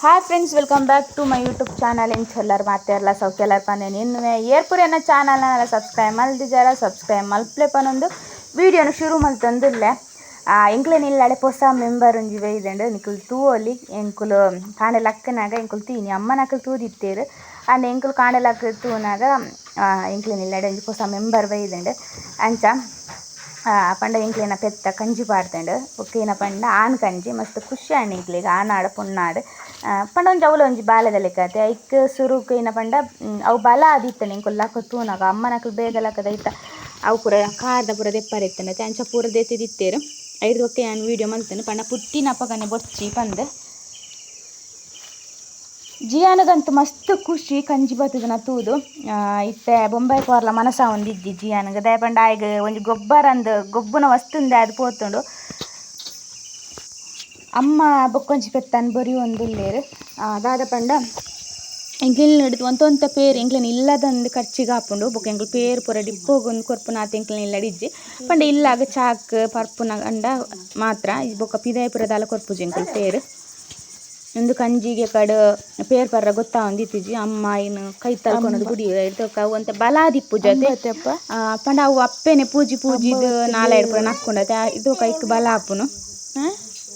Hi friends welcome back to my YouTube channel ಇನ್ ಎಲ್ಲರೂ ಮಾತಾಡಲ್ಲ ಸೌಖ್ಯ ಪನೇನು ಇನ್ನು ಏರ್ಪುರಿ ಅನ್ನೋ ಚಾನಲ್ನ ಸಬ್ಸ್ಕ್ರೈಬ್ ಮಲ್ದಿದ್ದಾರ ಸಬ್ಸ್ಕ್ರೈಬ್ ಮಲ್ಪ್ಲೆ ಪನೊಂದು ವೀಡಿಯೋನ ಶುರು ಆ ಎಂಕ್ಲೆನ್ ನಿಲ್ಲಾಳೆ ಹೊಸ ಮೆಂಬರ್ ಒಂಜಿ ಬೈದಂಡು ನಿಕುಲು ತೂವೊಲಿ ಎಂಕುಲು ಕಾಂಡೆ ಲಕ್ಕನಾಗ ಎಂಕುಲು ತೀನಿ ಅಮ್ಮನಕಲು ತೂದಿತ್ತೇರು. ಅಂಡ್ ಎಂಕುಲು ಕಾಂಡೆ ಲಕ್ಕ ತೂನಾಗ ಎಂಕ್ಲೆನ್ ನಿಲ್ಲಾಡೆ ಒಂಜಿ ಹೊಸ ಮೆಂಬರ್ ಇದೆ ಅಂಚ ಆ, ಪಂಡ ಎಂಕ್ಲೆನ ಪೆತ್ತ ಕಂಜಿ ಪಾಡ್ದಂಡು ಬೊಕ್ಕ ಪಂಡ ಆನ್ ಕಂಜಿ ಮಸ್ತ್ ಖುಷಿ ಆಂಡ್ ಎಂಕ್ಲೆಗ್ ಆನಾಡು ಪುಣ್ಣಾಡ್ ಆ, ಪಂಡ ಒಂಜಿ ಒಂಜಿ ಬಾಲೆದ ಲೆಕ್ಕತೆ ಐಕ್ ಸುರುಕ್ ಏನ ಪಂಡ ಅವು ಬಲ ಆದಿತ್ತನೆ ಲಕ ತೂನಗ. ಅಮ್ಮನಕಲ್ ಬೇಗ ಲಕ್ಕದ ದೈತ ಅವು ಪೂರ ಕಾರ್ದ ಪೂರ ದೆಪ್ಪರೆತ್ತನೆ ಅಂಚ ಪೂರ ದೆತ್ತಿದಿತ್ತೇರು ಐದು ಒಕ್ಕೆ ನಾನು ವೀಡಿಯೋ ಮಲ್ತೇನೆ ಪಂಡ ಪುಟ್ಟಿನಪ್ಪಗನೆ ಬೊಚ್ಚಿ ಪಂದೆ. ಜಿಯಾನಗಂತೂ ಮಸ್ತ್ ಖುಷಿ ಕಂಜಿ ಬತ್ತದನ ತೂದು. ಇತ್ತೆ ಬೊಂಬೈ ಕೋರ್ಲ ಮನಸ ಒಂದಿಜ್ಜಿ ಜಿಯಾನಗ ದಾಯೆ ಪಂಡ ಆಯ್ಗ ಒಂಜಿ ಗೊಬ್ಬರಂದು ಗೊಬ್ಬುನ ವಸ್ತುಂದೆ ಅದು ಪೋತುಂಡು. ಅಮ್ಮ ಬೊಕ್ಕೊಂಜಿ ಪೆತ್ತನ್ ಬರಿ ಒಂದುಲ್ಲೆರ್ ದಾದ ಪಂಡ ಎಂಕ್ಲೆನ್ ಹಿಡಿದು ಒಂತ ಒಂತ ಪೇರು ಎಂಕ್ಲೆನ್ ಇಲ್ಲದಂದು ಖರ್ಚಿಗೆ ಹಾಪುಂಡು ಬೊಕ್ಕ ಎಂಕ್ಲು ಪೇರ್ ಪೂರ ಡಿಪ್ಪೋಗೊಂದು ಕೊರ್ಪುನ ಆತ ಎಂಕ್ಲೆನ್ ಇಲ್ಲ ಇಜ್ಜಿ ಪಂಡ ಇಲ್ಲಾಗ ಚಾಕ್ ಪರ್ಪುನ ಗಂಡ ಮಾತ್ರ ಬೊಕ್ಕ ಪಿದಾಯಪುರ ದಾಲ ಕೊರ್ಪುಜಿ ಎಂಕ್ಲು ಪೇರ್. ಒಂದು ಕಂಜಿಗೆ ಕಡು ಪೇರ್ ಪರ್ರ ಗೊತ್ತಾ ಒಂದಿತ್ತಿಜಿ ಅಮ್ಮ ಏನು ಕೈ ತಲ್ಕೊಂಡು ಗುಡಿ ಇರ್ತಕ್ಕ ಒಂತ ಬಲಾದಿಪ್ಪು ಜೊತೆ ಪಂಡ ಅವು ಅಪ್ಪೆನೆ ಪೂಜಿ ಪೂಜಿದು ನಾಲ ಪೂರ ನಕ್ಕೊಂಡತೆ ಇದು ಕೈಕ್ ಬಲ ಹಾಪುನು. ಬೀಲುಂಡಪ್ಪು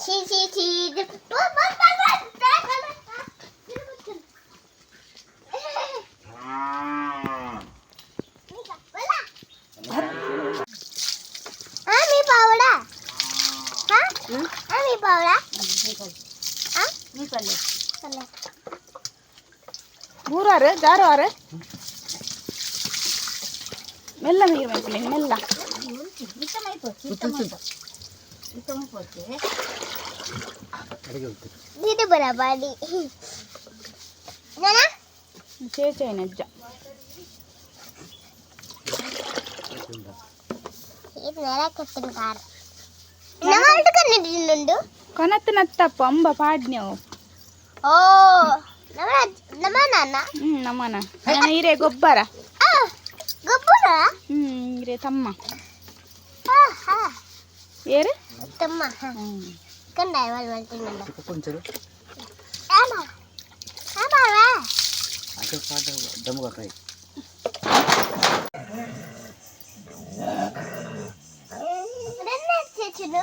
ಹ್ಮ್ ಬಾಬು ಒಂದು ಸಿಗ್ತದೆ ದುಡ್ಡು ಕೊಡುವಂತ ಆ ದುಡ್ಡು ಕೊರೊಂದುಂಡು ವಾಡವನುಂಡೆ ನಾನು ಹ್ಮ್ ಓ ಅದು ಸೊಗಟಾದ್ರೆ ಛೀ ಛೀ ಛೀ ಇದು ಬ- ಬ- ಬ- ಬ- ಬ- ಬ- ಬ- ಇದು ಗೊತ್ತು. ನೀಗ ಬಲ. ಆ, మీ పావుడా ఆ? ఆ, మీ పావుడా ఆ? పల్లె. ಊರಾರು ಜಾರುವಾರು ಮೆಲ್ಲ ನೀರು ಮೈಸಲಿ ಮೆಲ್ಲ ಇದು ಬರಬಾಡಿ ನಾನಾ ಚೇಚೆ ನಜ್ಜ ಇದು ನೆಲ ಕೆತ್ತಿನ ಕಾರು ನಮ್ಮಲ್ಟು ಕಣ್ಣಿಟ್ಟಿನುಂಡು ಕನತ್ ನತ್ತಪ್ಪ ಅಂಬ ಪಾಡ್ನ್ಯವು ಓ ನಮ್ಮ ನಮ್ಮ ನಾನ್ನ ಹ್ಮ್ ನಮ್ಮನ ನೀರೇ ಗೊಬ್ಬರ ಆ ಗೊಬ್ಬರ ಹ್ಮ್ ನೀರೇ ఏరే? అత్తమ్మ కంద వాళ్ళు వెళ్తున్నాడు. కొంచెం ఆమా ఆమా వా? అక్కడ పాట దమ్ము కొట్టాయి రెండు చేసిను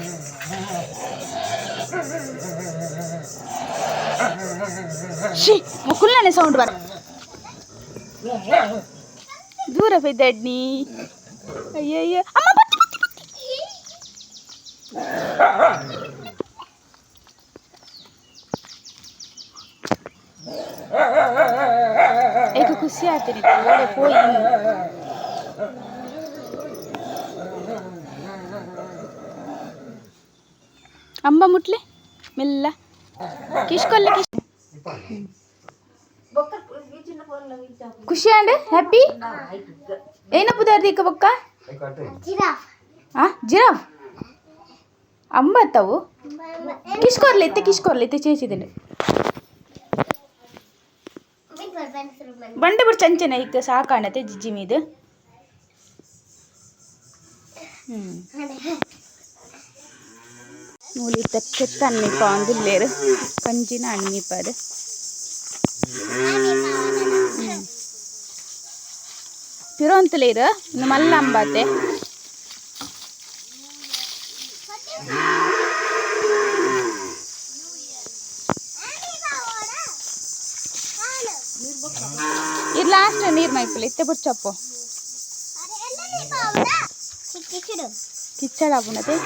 ಏಯ್! ಶಿ ಮುಕ್ಕುಲ್ಲಾನೆ ಸೌಂಡ್ ಬರ ದೂರ ಬಿದ್ದಡ್ನಿ ಅಯ್ಯಯ್ಯ ಅಮ್ಮ ಬತ್ತಿ, ಬತ್ತಿ, ಬತ್ತಿ. ಈಗ ಖುಷಿ ಆಗ್ತೀನಿ ಓಡೆ ಪೋಯಿ ಅಂಬ ಮುಟ್ಲೆ ಮೆಲ್ಲ ಕಿಶ್ಕೊಲ್ಲೆ ಕಿಶ್ ಖುಷಿ ಅಂಡ್ ಹ್ಯಾಪಿ ಏನಪ್ಪ ದಾರ್ದಿಕ್ಕ ಬೊಕ್ಕ ಜಿರಾಫ್ ಆ ಜಿರಾಫ್ ಅಂಬತ್ತವು ಕಿಶ್ಕೊರ್ಲಿ ಇತ್ತೆ ಕಿಶ್ಕೊರ್ಲಿ ಇತ್ತೆ ಚೇಚಿದ್ದೇನೆ ಬಿಗ್ ಬರ್ಬನ್ಸರು ಬಂದು ಬಂಡೆ ಬಿಡು ಚಂಚನ ಈಗ ಸಾಕಾಣತೆ ಜಿಜ್ಜಿ ಮೀದು ಹ್ಮ್ ನೂಲಿ ತಕ್ಕೆ ತನ್ನಿಪ್ಪ ಒಂದಿಲ್ಲೇರು ಕಂಜಿನ ಅಣ್ಣಿಪ್ಪದು ಹ್ಮ್ ತಿರೋಂತಲೇರು ಇನ್ನು ಮಲ್ಲ ಅಂಬಾತೆ ಇದು ಲಾಸ್ಟ್ ನೀರು ಮೈಪಲ್ಲಿ ಇತ್ತೆ ಬಿಡ್ಚಪ್ಪು ಕಿಚಿಡು ಕಿಚ್ಚಡ ಆಗುಣತೆ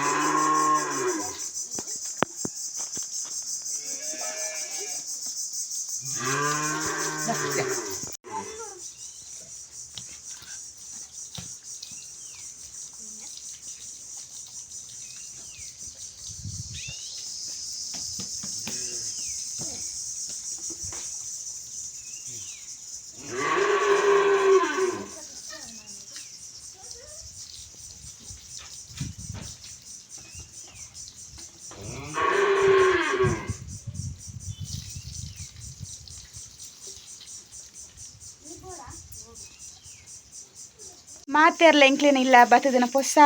ಮಾತೆರ್ಲ ಎಂಕ್ಲೇನ ಇಲ್ಲ ಬತ್ತದನ ಪೊಸ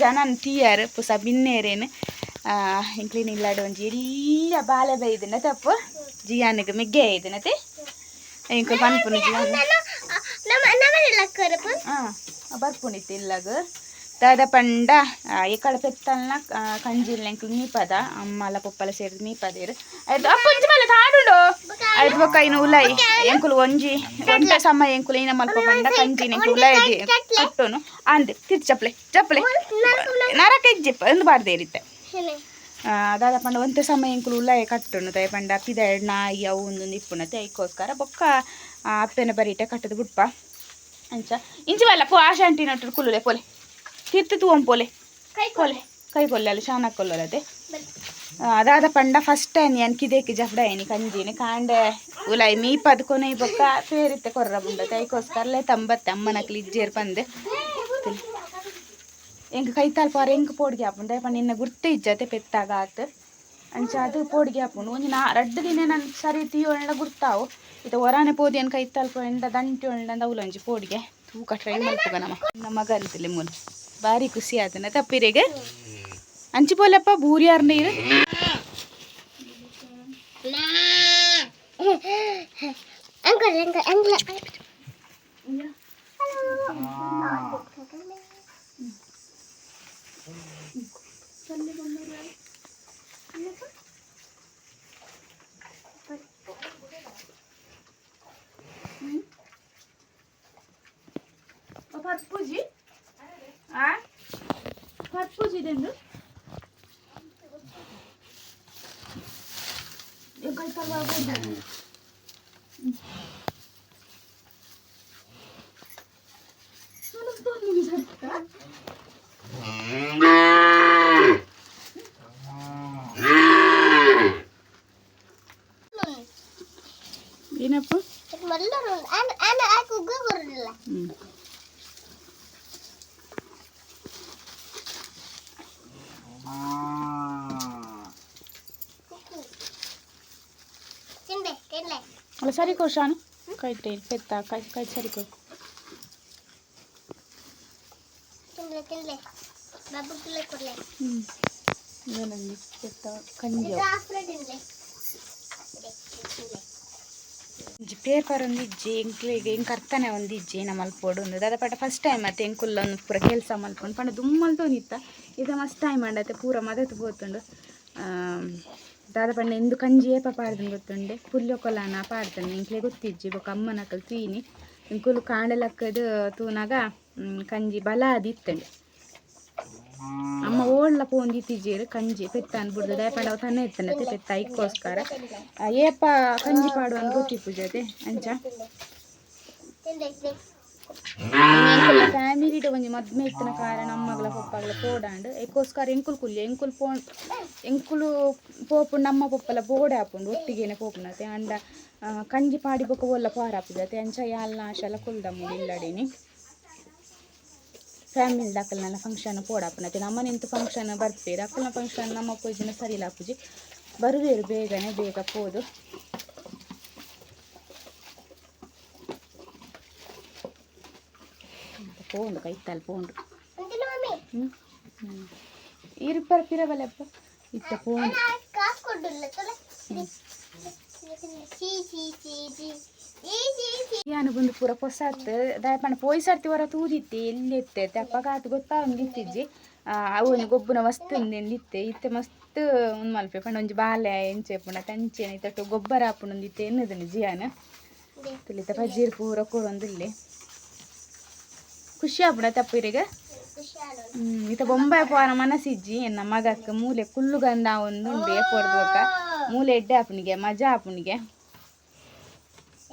ಜನನ್ ತೀಯರ್ ಪೊಸ ಬಿನ್ನೇರೇನು ಎಂಕ್ಲೇನ ಇಲ್ಲಾಡ ಒಂಜಿ ಎಲ್ಲ ಬಾಲೆ ಬೈದಿನ ತಪ್ಪು ಜಿಯಾನಿಗೆ ಮಿಗ್ಗೆ ಐದಿನತೆ ಎಂಕು ಪನ್ಪುನು ಬರ್ಪುಣಿತ್ತು ಇಲ್ಲಾಗ. ದಾದ ಪಂಡ ಎಕಡ ಪೆತ್ತಲ್ನ ಕಂಜಿಲ್ ಎಂಕ್ಲು ಮೀಪದ ಅಮ್ಮಲ ಪೊಪ್ಪಲ ಸೇರಿದ ಮೀಪದೇರು. ಆಯ್ತು ಅಪ್ಪುಂಜಿ ಮಲ್ಲ ತಾಡುಂಡು. ಬೊಕ್ಕ ಇನ್ನು ಉಲೈ ಎಂಕುಲು ಒಂಜಿ ಒಂಟ ಸಮ ಎಂಕುಲು ಇನ ಮಲ್ಪ ಪಂಡ ಕಂಜಿನ ಎಂಕುಲು ಉಲೈ ಕಟ್ಟೋನು. ಅಂದೆ ತಿರ್ಚಿ ಚಪ್ಲೆ ಚಪ್ಲೆ ನರಕ ಇಜ್ಜಿಪ್ಪ ಒಂದು ಬಾರ್ದೆ ಇರುತ್ತೆ. ದಾದ ಪಂಡ ಒಂತೆ ಸಮಯ ಎಂಕುಲು ಉಲಾಯ ಕಟ್ಟುನು. ದಯ ಪಂಡ ಪಿದ ನಾಯಿ ಅವು ಒಂದು ನಿಪ್ಪುನತೆ ಐಕೋಸ್ಕರ ಬೊಕ್ಕ ಅಪ್ಪೆನ ಬರೀಟೆ ಕಟ್ಟದು ಬಿಡ್ಪ ಅಂಚ. ಇಂಚಿ ಬಲ್ಲ ಪೋ ಆಶಾಂಟಿ ನಟ್ಟು ಕುಲ್ಲುಲೆ ಪೋಲೆ. ತಿರ್ತು ತೂವಂ ಪೋಲೆ. ಕೈ ಪೋಲೆ. ಕೈ ಕೊಲ್ಲಲ್ಲ ಶಾನಾ ಶಾನ ಅದಾದ ಪಂಡ ಫಸ್ಟ್ ಟೈಮ್ ಏನ್ ಕಿದೇಕಿ ಜಫ್ಡ ಏನಿ ಕಂಜಿನಿ ಕಾಂಡೆ ಉಲಾಯಿ ಮೀ ಪದ್ಕೊನೆ ಬೊಕ್ಕ ಪೇರಿತ್ತೆ ಕೊರ್ರ ಬುಂಡತೆ ಐಕೋಸ್ಕರಲೆ ತಂಬತ್ತೆ ಅಮ್ಮನಕ್ಲಿ ಇಜ್ಜೇರ್ ಬಂದೆ ಎಂಕ್ ಕೈ ತಲ್ಪಾರ ಎಂಕ್ ಪೋಡ್ಗೆ ಹಾಪುಂಡು. ದಯಪ ನಿನ್ನ ಗುರ್ತೆ ಇಜ್ಜತೆ ಪೆತ್ತಾಗ ಆತ್ ಅಂಚ ಅದು ಪೋಡ್ಗೆ ಹಾಪುಂಡು. ಒಂಜಿ ನಾ ರಡ್ಡು ದಿನ ನಾನು ಸರಿ ತೀಯೋ ಎಂಡ ಗುರ್ತಾವು. ಇದು ಹೊರಾನೆ ಪೋದಿ ಏನು ಕೈ ತಲ್ಪ ಎಂಡ ದಂಟಿ ಎಂಡ ಅವಲೊಂಜಿ ಪೋಡ್ಗೆ. ತೂಕ ಟ್ರೈ ಮಲ್ಪುಗ ನಮ್ಮ ನಮ್ಮ ಮಗ ಅಂತಿಲ್ಲ ಮುನ್. ಭಾರಿ ಖುಷಿ ಆತನ ತಪ್ಪಿರಿಗೆ. അഞ്ചു പോലപ്പ ഭൂരിയാറിൻ്റെ ಪೂಜಿ ಆ ಪೂಜಿ ಇದೆಂದು ಏನಪ್ಪ ಅಲ್ಲ ಸರಿ ಕೋ ಶಾನು ಕೈ ಕೈ ಪೆತ್ತ ಕೈ ಕೈ ಸರಿ ಕೋ ಹ್ಞೂ ಕಂಜಿ ತಿನ್ಲೆ ಇಜ್ಜಿ ಎಂಕ್ಲಿಗೆ ಹಿಂಗೆ ಅರ್ಥನೆ ಒಂದು ಇಜ್ಜಿ, ನಮ್ಮ ಮಲ್ಪೋಡು ಒಂದು. ದಾದ ಫಸ್ಟ್ ಟೈಮ್ ಮತ್ತೆ ಎಂಕುಲ್ಲ ಒಂದು ಪೂರ ಕೆಲಸ ಮಲ್ಕೊಂಡು ಪಂಡ ದುಮ್ಮಲ್ ತೋನಿತ್ತ ಇದು ಮಸ್ತ್ ಟೈಮ್ ಮಾಡತ್ತೆ ಪೂರ ಮದತ್ ಬೋತುಂಡು. ದಾದ ಪಂಡ ಎಂದು ಕಂಜಿ ಏಪ ಪಾಡ್ದನ್ ಗೊತ್ತುಂಡೆ. ಪುಲ್ಯ ಕೊಲಾನ ಪಾಡ್ತಾನೆ ಎಂಕ್ಲೆ ಗೊತ್ತಿಜ್ಜಿ, ಬೊಕ ಅಮ್ಮನಕಲ್ ತೀನಿ. ಎಂಕುಲು ಕಾಂಡಲಕ್ಕದು ತೂನಾಗ ಕಂಜಿ ಬಲ ಅದಿತ್ತಂಡೆ ಅಮ್ಮ ಓಡ್ಲ ಪೋಂದಿ ತಿಜೇರು ಕಂಜಿ ಪೆತ್ತ ಅನ್ಬಿಡ್ದು ದಯಪಂಡ ಅವ ತನ್ನ ಇರ್ತಾನೆ ಪೆತ್ತ ಐಕ್ಕೋಸ್ಕರ ಏಪ ಕಂಜಿ ಪಾಡು ಅಂತ ಗೊತ್ತಿಪ್ಪು ಜೊತೆ ಅಂಚ ತಿನ್ಲೆ ತಿನ್ಲೆ ಫ್ಯಾಮಿಲಿ ಒಂಜಿ ಮದ್ಮೆ ಇತ್ತಿನ ಕಾರಣ ಅಮ್ಮಗಳ ಪಪ್ಪಗಳ ಪೋಡಾಂಡ್ ಐಕ್ಕೋಸ್ಕರ ಎಂಕುಲ್ ಕುಲ್ಯ ಎಂಕುಲ್ ಪೋ ಎಂಕುಲು ಪೋಪುಂಡು ನಮ್ಮ ಪಪ್ಪಲ ಬೋಡೆ ಆಪುಂಡು ಒಟ್ಟಿಗೆನೆ ಪೋಪುನತೆ ಅಂಡ ಕಂಜಿ ಪಾಡಿ ಬೊಕ ಒಲ್ಲ ಪಾರ ಹಾಪುಜತೆ ಅಂಚ ಯಾಲ್ನ ಆಶಲ ಕುಲ್ದಮ್ಮ ಇಲ್ಲಡಿನಿ. ಫ್ಯಾಮಿಲಿ ದಾಖಲೆಲ್ಲ ಫಂಕ್ಷನ್ ಪೋಡಾಪನತ್ತೆ ನಮ್ಮನೆಂತು ಫಂಕ್ಷನ್ ಬರ್ಪೇರು ಅಕ್ಕನ ಫಂಕ್ಷನ್ ನಮ್ಮ ಅಪ್ಪಾಜಿನ ಸರಿಯಿಲ್ಲ ಅಪ್ಪಾಜಿ ಬರುವೇರು ಬೇಗನೆ ಬೇಗ ಪೋದು ಪೋಂಡು ಕೈತಲ್ಲಿ ಪೋಂಡು ಇರು ಬರ್ಪಿರವಲ್ಲಪ್ಪ ಇತ್ತ ಪೋಂಡು ಕಾಸು ಕೊಡ್ಲಿಲ್ಲ ನನಗೊಂದು ಪೂರ ಪೊಸತ್ತು ದಯಪಣ ಪೋಯಿ ಹೊರ ವರ ತೂದಿತ್ತೆ ಎಲ್ಲಿ ಎತ್ತೈತೆ ಅಪ್ಪಗಾತು ಗೊತ್ತಾವೊಂದು ಇತ್ತಿಜ್ಜಿ ಅವನು ಗೊಬ್ಬನ ವಸ್ತು ಒಂದೆಂದಿತ್ತೆ ಇತ್ತೆ ಮಸ್ತ್ ಒಂದು ಮಲ್ಪೆ ಪಂಡ ಒಂಜಿ ಬಾಲೆ ಎಂಚೆ ಪುಣ ತಂಚೆನ ಇತ್ತಟ್ಟು ಗೊಬ್ಬರ ಹಾಪುಣೊಂದಿತ್ತೆ ಎನ್ನದನ್ನು ಜಿಯಾನ. ತುಳಿತ ಪಜೀರ್ ಪೂರ ಕೂರೊಂದಿಲ್ಲಿ ಖುಷಿ ಆಪುಣ ಹ್ಮ್ ಇತ ಬೊಂಬೆ ಪೋರ ಮನಸ್ಸಿಜ್ಜಿ, ಎನ್ನ ಮಗಕ್ಕೆ ಮೂಲೆ ಕುಲ್ಲುಗಂಡ ಒಂದು ಉಂಡು ಏಪೊಡ್ದು ಮೂಲೆ ಎಡ್ಡೆ ಆಪುನಿಗೆ ಮಜಾ ಆಪುನಿಗೆ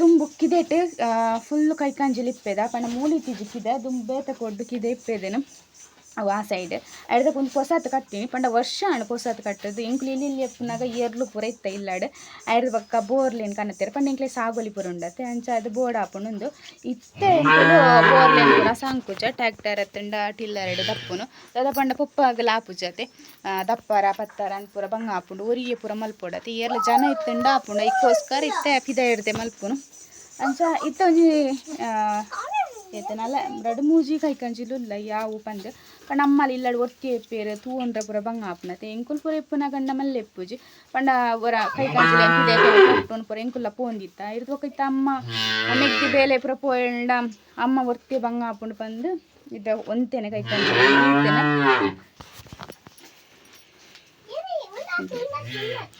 ಎಂಕ್ಲೆನ ಬುಕ್ಕಿದೆಟ್ ಕಿದೆಟ್ ಫುಲ್ ಕೈಕಾಂಜಲಿ ಇಪ್ಪೆದ. ಪಂಡ ಮೂಲಿ ತಿಜಿಕ್ಕಿದ ದುಂಬ್ ಬೇತೆ ಕೊಡ್ದು ಕಿದೆ ಇಪ್ಪೆದೆನು. ಆ ಸೈಡ್ ಅಡ್ದಕ್ಕೆ ಒಂದು ಪೊಸಾತ್ ಕಟ್ತೀನಿ. ಪಂಡ ವರ್ಷ ಹಣ ಪೊಸಾತ್ ಕಟ್ಟದು. ಇಂಕ್ಲಿ ಇಲ್ಲಿ ಎಪ್ಪನಾಗ ಏರ್ಲು ಪೂರ ಇತ್ತ ಇಲ್ಲಾಡ. ಅಡ್ದ ಪಕ್ಕ ಬೋರ್ಲೇನ್ ಕನ್ನತ್ತಾರೆ ಪಂಡ ಎಂಕ್ಲೆ ಸಾಗೋಲಿ ಪೂರ ಉಂಡತ್ತೆ. ಅಂಚ ಅದು ಬೋರ್ಡ್ ಹಾಪುಂಡು ಇತ್ತೆ ಎಂಕುಲು ಪುರ ಸಾಂಕುಜ ಟ್ಯಾಕ್ಟರ್ ಎತ್ತಂಡ ಟಿಲ್ಲರ್ ಎಡು ದಪ್ಪುನು. ದಾದ ಪಂಡ ಪೊಪ್ಪಾಗಲ ಆಪುಜತೆ. ದಪ್ಪರ, ಪತ್ತರ ಅಂತ ಪೂರ ಬಂಗ ಹಾಪುಂಡು ಒರಿಗೆ ಪೂರ ಮಲ್ಪೋಡತ್ತೆ. ಏರ್ಲ ಜನ ಇತ್ತಂಡ ಹಾಪುಂಡು ಇಕ್ಕೋಸ್ಕರ ಇತ್ತೆ. ಪಿದ ಇಡ್ದೆ ಮಲ್ಪುನು. ಅಂಚ ಇತ್ತ ಒಂಜಿ ಏತನಲ್ಲ ರಡು ಮೂಜಿ ಕೈಕಂಜಿಲುಲ್ಲ ಯಾವು ಪಂದ್. ಪಂಡ ಅಮ್ಮಲಿ ಇಲ್ಲಡ್ ಒತ್ತಿ ಎಪ್ಪೇರು ತೂಂಡ್ರ ಪೂರ ಬಂಗ ಆಪುನತೆ ಎಂಕುಲ್ ಪೂರ ಎಪ್ಪುನ ಗಂಡ ಮಲ್ಲೆ ಎಪ್ಪುಜಿ. ಪಂಡ ಒರ ಕೈಕಂಜಿಲ ಎಂಕಿದೆ ಕೊಟ್ಟುನ್ ಪೂರ ಎಂಕುಲ್ಲ ಪೋಂದಿತ್ತ. ಇರ್ದು ಇತ್ತ ಅಮ್ಮ ಮೆಗ್ದಿ ಬೇಲೆ ಪೂರ ಪೋಯಂಡ, ಅಮ್ಮ ಒತ್ತಿ ಬಂಗ ಆಪುಂಡು ಪಂದ್, ಇದ ಒಂತೇನೆ ಕೈಕಂಜಿ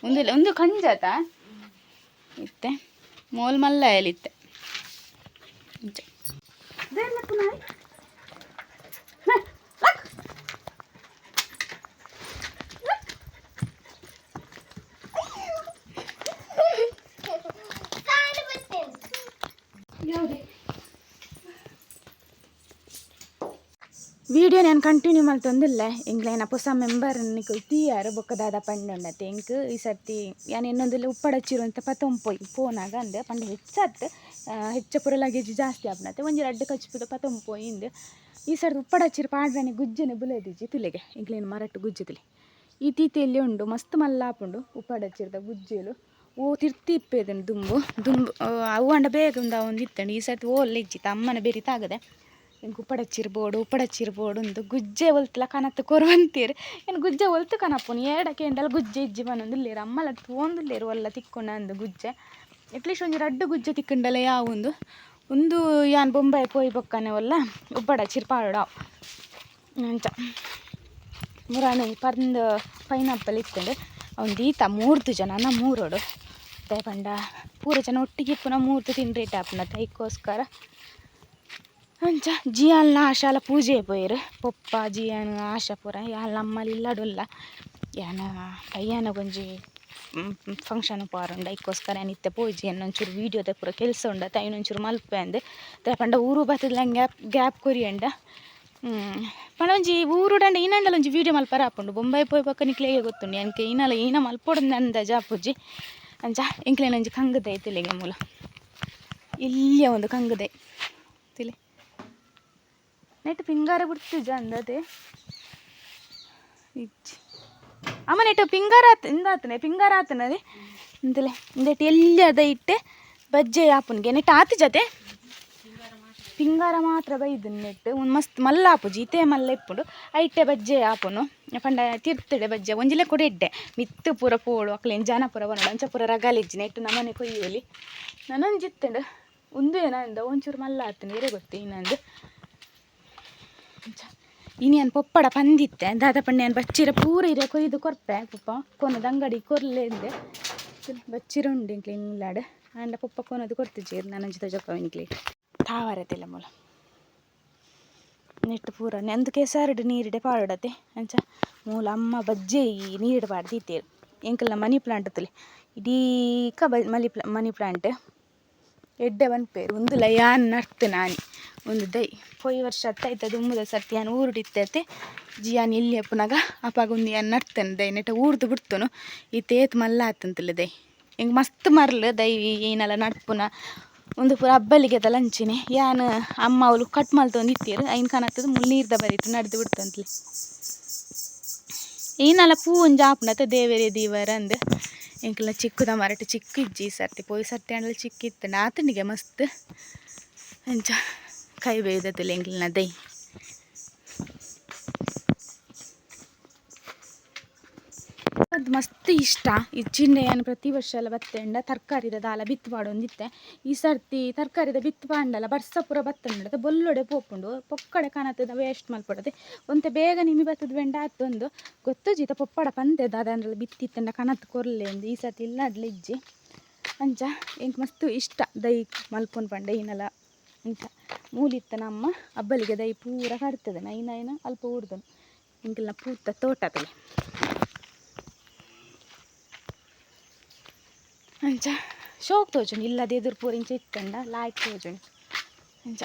ಒಂದು ಒಂದು ಕಂಜಾತ? ಇತ್ತೆ, ಮೋಲ್ ಮಲ್ಲ ಎಲಿತ್ತೆ. ಅಂಚೆ. ದೇರ್ ಲಕ್ಕು ನಾಯಿ. ಹ, ಲಕ್. ಕಾಲು ಬರ್ತೇನೆ ಯಾವ್ದು? ವಿಡಿಯೋ ನಾನು ಕಂಟಿನ್ಯೂ ಮಲ್ತೊಂದಿಲ್ಲ ಎಂಗ್ಲೇನ ಹೊಸ ಮೆಂಬರ್ ನಿಕ್ಕು ತೀಯಾರು ಬೊಕ್ಕದಾದ ಪಂಡುಂಡತ್ತೆ ಎಂಕ್ ಈ ಸರ್ತಿ ಯಾನ್ ಇನ್ನೊಂದಿಲ್ಲ ಉಪ್ಪಡಚ್ಚಿರು ಅಂತ ಪತೊಂಪೊಯ್ ಪೋನಾಗ ಅಂದೆ ಪಂಡ ಹೆಚ್ಚತ್ ಹೆಚ್ಚ ಪೂರ ಲಗೇಜ್ ಜಾಸ್ತಿ ಆಪನತ್ತೆ ಒಂಜಿ ರಡ್ಡು ಕಚ್ಚಿಪುದ ಪತೊಂಪೊಯಿಂದು ಈ ಸರ್ತಿ ಉಪ್ಪಡಚ್ಚಿರು ಪಾಡ್ರನೆ ಗುಜ್ಜನೆ ಬುಲೇದಿಜಿ ತಿಲೆಗೆ. ಎಂಗ್ಲೇನ ಮರಟ್ಟು ಗುಜ್ಜು ತುಲೆ. ಈ ತೀತೆಯಲ್ಲಿ ಉಂಡು ಮಸ್ತ್ ಮಲ್ಲಾಪುಂಡು ಉಪ್ಪಡಚ್ಚಿರದ ಗುಜ್ಜೆಲು. ಓ ತಿರ್ತಿ ಇಪ್ಪೇದನು ದುಂಬು. ದುಂಬು ಆ, ಅವು ಅಂಡ ಬೇಗ ಒಂದು ಒಂದು ಇತ್ತಂಡು ಈ ಸರ್ತಿ ಓಲ್ಲ ಇಜ್ಜಿತ್ತ ಅಮ್ಮನ ಬೆರಿತಾಗದೆ ಬೋಡು ಉಪ್ಪಡಚ್ಚಿರ್ಬೋಡು ಉಪ್ಪಡಚ್ಚಿರ್ಬೋಡು ಒಂದು ಗುಜ್ಜೆ ಒಲ್ತಲ ಕನತ್ತು ಕೊರುವಂತೀರಿ. ಏನು ಗುಜ್ಜೆ ಒಲ್ತು ಕನಪ್ಪನು. ಏಡಕ್ಕೆ ಎಂಡಲ್ಲಿ ಗುಜ್ಜೆ ಇಜ್ಜಿ ಬನ್ನೊಂದುಲ್ಲೇರು ಅಮ್ಮಲ ತೋಂದುಲ್ಲೇರು ಒಲ್ಲ ತಿಕ್ಕೊಂಡ ಅಂದು ಗುಜ್ಜೆ. ಅಟ್ಲೀಸ್ಟ್ ಒಂಜಿ ರಡ್ಡು ಗುಜ್ಜ ತಿಕ್ಕಂಡಲ ಯಾವೊಂದು ಒಂದು ಯಾನ್ ಬೊಂಬಾಯಿ ಪೋಯಿ ಬೊಕ್ಕನೆ ಒಲ್ಲ ಒಬ್ಬಡ ಪಾಡು ಅಂಚ. ಮುರಾಣಿ ಪರ್ಂದ್ ಪೈನಾಪಲ್ ಇತ್ತಂಡು ಅವ್ನು ದೀತ ಮೂರ್ದು ಜನ, ನಾ ಮೂರೋಡು. ದೇ ಪಂಡ, ಪೂರ ಜನ ಒಟ್ಟಿಗೆ ಪುನಃ ಮೂರ್ದು ತಿಂಡ್ರಿ ಟಾಪ್ನ ತೈಕೋಸ್ಕರ ಅಂಚ, ಜಿಯಾಲ್ನ ಆಶಾಲ ಪೂಜೆ ಪೋಯಿರು. ಪೊಪ್ಪ ಜಿಯಾನ್ ಆಶಾ ಪೂರ ಯಾಲ್ ನಮ್ಮಲ್ಲಿ ಇಲ್ಲಡುಲ್ಲ. ಯಾನ, ಪಯ್ಯನ ಗೊಂಜಿ ಫಂಕ್ಷನ್ ಪಾರುಂಡ. ಇಕ್ಕೋಸ್ಕರ ನಿತ್ಯ ಪೋಜಿ ಒಂಚೂರು ವೀಡಿಯೋದ ಪೂರ ಕೆಲಸ ಉಂಡ. ಒಂಚೂರು ಮಲ್ಪೆ ಅಂದೆ. ಪಂಡ ಊರು ಬತ್ತದ ಗ್ಯಾಪ್ ಗ್ಯಾಪ್ ಕೊರಿಯಂಡ. ಪಂಡ ಒಂಜಿ ಊರುಡಂಡ ಈನಂಡಲ ಒಂಜಿ ವೀಡಿಯೋ ಮಲ್ಪರ ಆಪುಂಡು ಬೊಂಬೈ ಪೋಯ್ ಪಕ್ಕ ನಿಕ್ಲೆಗೆ ಗೊತ್ತುಂಡು. ಎನ್ಕೆ ಈನಲ ಈನ ಮಲ್ಪೊಡು ಅಂದಾಜ ಆಪುಜಿ ಅಂಚ ಎಂಕ್ಲೇನ ಒಂಜಿ ಕಂಗದೆ ತಿಲೆಗೆ ಮೂಲ. ಇಲ್ಲಿಯ ಒಂದು ಕಂಗದೆ. ತಿಳಿ. ನೆಟ್ಟು ಪಿಂಗಾರ ಬಿಡ್ತಿದ್ದ ಅಂದದೆ ಇಜ್ಜಿ. ಅಮ್ಮ ನೆಟ್ಟು ಪಿಂಗಾರ ಆತ ಇಂದಾತನೆ ಪಿಂಗಾರ ಆತನದೆ ಅಂತಲೇ ಇಂದೆಟ್ಟು ಎಲ್ಲಿ ಅದ ಇಟ್ಟೆ, ಬಜ್ಜೆ ಆಪುನ್ಗೆ ನೆಟ್ಟು ಆತ ಜೊತೆ. ಪಿಂಗಾರ ಮಾತ್ರ ಬೈದು ನೆಟ್ಟು ಒಂದು ಮಸ್ತ್ ಮಲ್ಲ ಆಪುಜಿ ಇತೆ ಮಲ್ಲ ಇಪ್ಪುಂಡು. ಇಟ್ಟೆ ಬಜ್ಜೆ ಆಪುನು ಪಂಡ ತಿರ್ತಡೆ ಬಜ್ಜೆ, ಒಂಜಿಲೆ ಕೂಡ ಇಡ್ಡೆ ಮಿತ್ತು ಪೂರ ಪೋಳು, ಅಕ್ಲೇನು ಪೂರ ಬನ್ನಡ ಅಂಚ ಪೂರ ರಗಾಲಿಜ್ಜಿ ನೆಟ್ಟು ನಮ್ಮನೆ ಕೊಯ್ಯೋಲಿ. ನನ್ನೊಂದು ಜಿತ್ತಂಡು, ಒಂದು ಏನಂದ, ಒಂಚೂರು ಮಲ್ಲ ಆತನ ಬೇರೆ ಗೊತ್ತಿ ಇನ್ನೊಂದು. ಇನಿಯನ್ ಪೊಪ್ಪಡ ಪಂದಿತ್ತೆ ದಾದ ಪಂಡ್ಯನ್ ಬಚ್ಚಿರ ಪೂರ ಇರ ಕೊಯ್ದು ಕೊರ್ಪೆ ಪಪ್ಪ ಕೊನದ ಅಂಗಡಿ ಕೊರ್ಲೆ ಇದ್ದೆ ಬಚ್ಚಿರ ಉಂಡು ಇಂಕ್ಲಿ ಇಲ್ಲಾಡು ಅಂಡ ಪಪ್ಪ ಕೊನದು ಕೊರ್ತಿಜೀರ್ ನನ್ನ ಜೊತೆ ಜೊಪ್ಪ ಇಂಕ್ಲಿ ತಾವರತಿಲ್ಲ ಮೂಲ ನೆಟ್ಟು ಪೂರ ನೆಂದು ಕೆಸರಡು ನೀರಿಡೆ ಪಾಡತೆ ಅಂಚ ಮೂಲ ಅಮ್ಮ ಬಜ್ಜೆ ಈ ನೀರಿಡ ಪಾಡ್ದು ಇತ್ತೇರು ಎಂಕಲ್ನ ಮನಿ ಪ್ಲಾಂಟ್ ಅತ್ತಲಿ ಇಡೀ ಕ ಬ ಮನಿ ಪ್ಲಾ ಮನಿ ಪ್ಲಾಂಟ್ ಎಡ್ಡೆ ಪೇರು ಒಂದು ಲಯಾನ್ ನರ್ತು ನಾನಿ ಒಂದು ದೈ ಪೊಯ್ ವರ್ಷ ಅತ್ತಾಯ್ತ ದುಮ್ಮದ ಸರ್ತಿ ನಾನು ಊರುಡಿತ್ತೈತೆ ಜಿಯಾನ್ ಇಲ್ಲಿ ಅಪ್ಪನಾಗ, ಅಪ್ಪಾಗ ಒಂದು ನಡ್ತಾನೆ ದೈ. ನೆಟ್ಟ ಊರ್ದು ಬಿಡ್ತನು. ಈ ತೇತ್ ಮಲ್ಲ ಆತಂತಲ್ಲ ದೈ. ಹಿಂಗೆ ಮಸ್ತ್ ಮರ್ಲು ದೈ ಏನೆಲ್ಲ ನಡ್ಪುನ. ಒಂದು ಪೂರ ಹಬ್ಬಲಿಗೆ ಅದ ಲಂಚಿನಿ. ಯಾನ್ ಅಮ್ಮ ಅವಳು ಕಟ್ ಮಲ್ತೊಂದು ಇತ್ತೀರು ಐನ್ ಕಾಣತ್ತದ ಮುಲ್ ನೀರ್ದ ಬರೀತು, ನಡೆದು ಬಿಡ್ತಂತಲಿ. ಏನಲ್ಲ ಪೂ ಒಂದು ಆಪುನತ ದೇವೇರೆ ದೀವರ ಅಂದು. ಎಂಕಲ್ಲ ಚಿಕ್ಕದ ಮರಟ ಚಿಕ್ಕ ಇಜ್ಜಿ ಸರ್ತಿ. ಪೋಯಿ ಸರ್ತಿ ಅಂಡ್ಲ ಚಿಕ್ಕ ಇತ್ತು ನಾತನಿಗೆ ಮಸ್ತ್. ಅಂಚ. ಕೈ ಬೇಯ್ದತಿಲ್ಲ ಎಂಕ್ಲಿನ ದೈ. ಅದು ಮಸ್ತ್ ಇಷ್ಟ. ಈ ಚಿಂಡೆ ಪ್ರತಿ ವರ್ಷ ಎಲ್ಲ ಬತ್ತಂಡ ತರಕಾರಿದ ದಾಲ ಬಿತ್ತು ಪಾಡೊಂದಿತ್ತೆ ಈ ಸರ್ತಿ ತರಕಾರಿದ ಬಿತ್ತು ಪಾಂಡಲ ಬರ್ಸ ಪೂರ ಬತ್ತಂಡ ಬೊಲ್ಲೊಡೆ ಪೋಪುಂಡು. ಪೊಕ್ಕಡೆ ಕಾಣತ್ತದ ವೇಸ್ಟ್ ಮಲ್ಪಡದೆ ಒಂತೆ ಬೇಗ ನಿಮಿ ಬತ್ತದ ಬೆಂಡ ಆತೊಂದು ಗೊತ್ತು ಜೀತ ಪೊಪ್ಪಡ ಪಂದೆ ಅದಂದ್ರಲ್ಲಿ ಬಿತ್ತಿತ್ತಂಡ ಕಣತ್ ಕೊರ್ಲೆ ಎಂದು ಈ ಸರ್ತಿ ಇಲ್ಲ ಅದ್ಲಿಜ್ಜಿ ಅಂಚ ಎಂಕ್ ಮಸ್ತ್ ಇಷ್ಟ. ದೈ ಮಲ್ಪೊನ್ ಪಂಡ ಏನಲ್ಲ ಅಂಚ ಮೂಲಿತ್ತ ನಮ್ಮ ಹಬ್ಬಲಿಗೆ ದೈ ಪೂರ ಕಡ್ತದೆ ನೈನ ಐನ ಅಲ್ಪ ಊಡ್ದನು ಇಂಕೆಲ್ಲ ಪೂತ ತೋಟದಲ್ಲಿ ಅಂಚ ಶೋಕ್ ತೋಜುಂಡು ಇಲ್ಲದೆ ಎದುರು ಪೂರ ಇಂಚ ಇತ್ತಂಡ ಲಾಯ್ಕ್ ತೋಜುಂಡು ಅಂಚ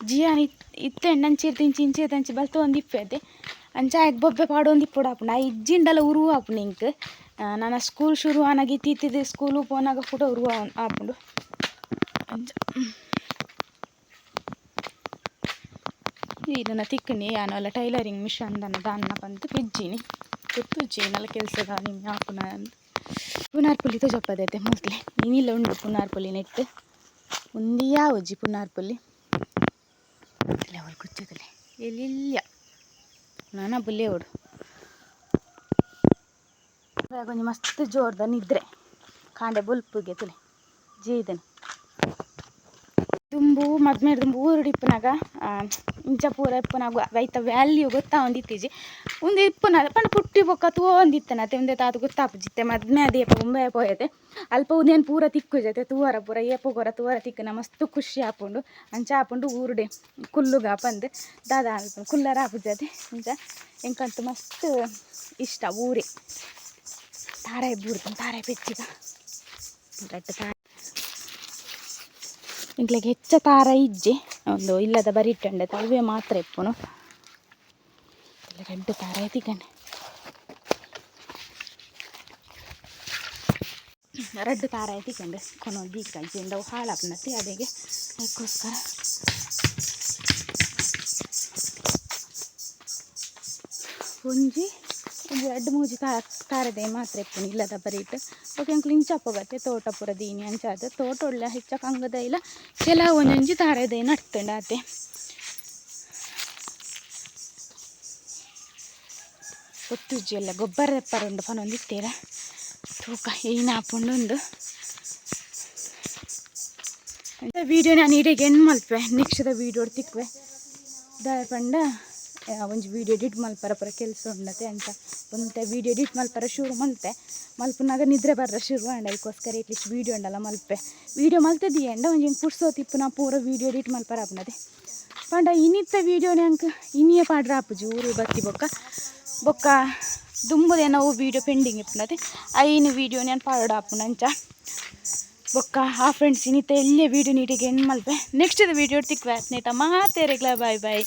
ಜಿಯಾನ್ ಇತ್ ಇತ್ತೆಂಡು ಅಂಚಿರ್ದು ಇಂಚಿ ಇಂಚಿರ್ದು ಅಂಚಿ ಬಲ್ತು ಒಂದು ಇಪ್ಪದೆ ಅಂಚ ಆಯ್ಕೆ ಬೊಬ್ಬೆ ಪಾಡು ಒಂದು ಇಪ್ಪುಡು ಆಪುಂಡು ಆ ಇಜ್ಜಿಂಡಲ ಉರುವ ಆಪುಂಡು ಇಂಕ್ ನನ್ನ ಸ್ಕೂಲ್ ಶುರು ಆನಾಗಿ ಇತ್ತಿತ್ತಿದ್ದು ಸ್ಕೂಲು ಫೋನಾಗ ಕೂಡ ಉರುವ ಆಪುಂಡು ನನ್ನ ತಿಕ್ಕನಿ ಯಾನಲ್ಲ ಟೈಲರಿಂಗ್ ಮಿಷನ್ ದನ್ನ ದಾನ್ನ ಬಂದು ಪಿಜ್ಜಿನಿ ಗೊತ್ತು ಜೀನಲ್ಲ ಕೆಲಸದ ನಿಮ್ಗೆ ಹಾಕುನ ಪುನಾರ್ ಪುಲಿ ತೋಜಪ್ಪದೈತೆ ಮೊದಲೇ ನೀನಿಲ್ಲ ಉಂಡು ಪುನಾರ್ ಪುಲಿ ನೆಟ್ಟು. ಉಂದಿ ಯಾವಜ್ಜಿ ಪುನಾರ್ ಪುಲಿ. ಅವಳು ಕುಚ್ಚದಲ್ಲಿ. ಎಲ್ಲಿಲ್ಲ. ನಾನ ಬುಲ್ಲೆ ಓಡು. ಕೊಂಚ ಮಸ್ತ್ ಜೋರ್ದ ನಿದ್ರೆ ಕಾಂಡೆ ಬುಲ್ಪುಗೆ ತುಲೆ. ಜೀದನು ದುಂಬು ಮದ್ಮೇಡ್ ದುಂಬು ಇಂಚ ಪೂರ ಇಪ್ಪನಾಗ ಐತ ವ್ಯಾಲ್ಯೂ ಗೊತ್ತಾ ಒಂದಿತ್ತೀಜಿ. ಒಂದು ಇಪ್ಪನ ಪಂಡ ಪುಟ್ಟಿ ಬೊಕ್ಕ ತೂ ಒಂದಿತ್ತನ ತೆಂದೆ ತಾತು ಗೊತ್ತಾಪುಜಿತ್ತೆ. ಮದ್ಮೆ ಅದೇ ಮುಂಬೈ ಪೋಯತೆ ಅಲ್ಪ ಉದೇನು ಪೂರ ತಿಕ್ಕು ಜೊತೆ, ತೂವರ ಪೂರ, ಏಪ ಗೊರ ತೂವರ ತಿಕ್ಕನ ಮಸ್ತ್ ಖುಷಿ ಆಪುಂಡು. ಅಂಚ ಆಪುಂಡು ಊರುಡೆ, ಕುಲ್ಲುಗ ಪಂದ್ ದಾದ ಕುಲ್ಲರ ಆಪುಜತೆ. ಅಂಚ, ಎಂಕಂತ ಮಸ್ತ್ ಇಷ್ಟ ಊರೇ. ತಾರಾಯಿ ಬೂರ್ದು ತಾರಾಯಿ ಪೆಚ್ಚಿಗ ರಟ್ಟು ತಾರ ಇಂಗ್ಲಿಗೆ ಹೆಚ್ಚ ತಾರ ಇಜ್ಜೆ ಒಂದು ಇಲ್ಲದ ಬರಿಟ್ಟಂಡೆ ತಲ್ವೆ ಮಾತ್ರ ಇಪ್ಪುನು ರೆಡ್ಡು ತಾರ ಎತ್ತಿಕಂಡೆ ರೆಡ್ಡು ತಾರ ಎತ್ತಿಕಂಡೆ ಕೊನೋ ದೀಕಂಚಿಂದ ಅವು ಹಾಳಾಪ್ನತಿ ಅದಕ್ಕೆ ಅದಕ್ಕೋಸ್ಕರ ಒಂಜಿ ಒಂದು ಎರಡು ಮೂಜಿ ತಾ ತಾರದೆ ಮಾತ್ರ ಇಪ್ಪುನು ಇಲ್ಲದ ಬರೀಟ್ ಓಕೆ ಅಂಕ್ಲು ಇಂಚಪ್ಪ ಬತ್ತೆ ತೋಟ ಪೂರ ದೀನಿ ಅಂಚಾದ ತೋಟ ಒಳ್ಳೆ ಹೆಚ್ಚ ಕಂಗದ ಇಲ್ಲ. ಕೆಲವು ಒಂದೊಂಜಿ ತಾರದೆ ನಡ್ತಂಡ ಆತೆ ಗೊತ್ತುಜ್ಜಿ ಎಲ್ಲ, ಗೊಬ್ಬರ ತೆಪ್ಪರುಂಡು ಪನೊಂದಿತ್ತೇರ ತೂಕ, ಏನ ಹಾಪುಂಡು ವೀಡಿಯೋ ನಾನು ಇಡೀಗೆ ಏನು ಮಲ್ಪೆ? ನೆಕ್ಸ್ಟ್ ವೀಡಿಯೋ ತಿಕ್ವೆ ದಾಯ ಪಂಡ ಒಂಜಿ ವೀಡಿಯೋ ಎಡಿಟ್ ಮಲ್ಪರ ಪೂರ ಕೆಲಸ ಉಂಡತೆ ಅಂತ ಒಂತೆ ವೀಡಿಯೋ ಎಡಿಟ್ ಮಲ್ಪರ ಶುರು ಮಲ್ತೆ. ಮಲ್ಪುನಾಗ ನಿದ್ರೆ ಬರ್ರ ಶುರು ಅಂಡ ಅದಕ್ಕೋಸ್ಕರ ಇಟ್ಲಿಸ್ಟ್ ವೀಡಿಯೋ ಉಂಡಲ್ಲ ಮಲ್ಪೆ. ವೀಡಿಯೋ ಮಲ್ತದಿ ಅಂಡ, ಒಂಜಿ ಪುಡ್ಸೋತಿಪ್ಪು ನಾ ಪೂರ ವೀಡಿಯೋ ಎಡಿಟ್ ಮಲ್ಪರ ಆಪುನದೆ. ಪಂಡ ಇನ್ನಿತ್ತ ವೀಡಿಯೋ ಅಂಕ ಇನ್ನಿಯ ಪಾಡ್ರ ಆಪುಜಿ, ಊರು ಬತ್ತಿ ಬೊಕ್ಕ. ಬೊಕ್ಕ ದುಂಬುದೇ ನಾವು ವೀಡಿಯೋ ಪೆಂಡಿಂಗ್ ಇಪ್ಪುನದೆ. ಐನು ವೀಡಿಯೋ ನಾನು ಆಪುನ ಆಪುನಂಚ. ಬೊಕ್ಕ ಆ ಫ್ರೆಂಡ್ಸ್ ಇನ್ನಿತ್ತ ಎಲ್ಲೇ ವೀಡಿಯೋ ನೀಟಿಗೆ ಹೆಣ್ಣು ಮಲ್ಪೆ. ನೆಕ್ಸ್ಟ್ ವೀಡಿಯೋ ತಿಕ್ವೆ ನೇಟ ಮಾತೇರೆಗ್ಲ ಬಾಯ್ ಬಾಯ್.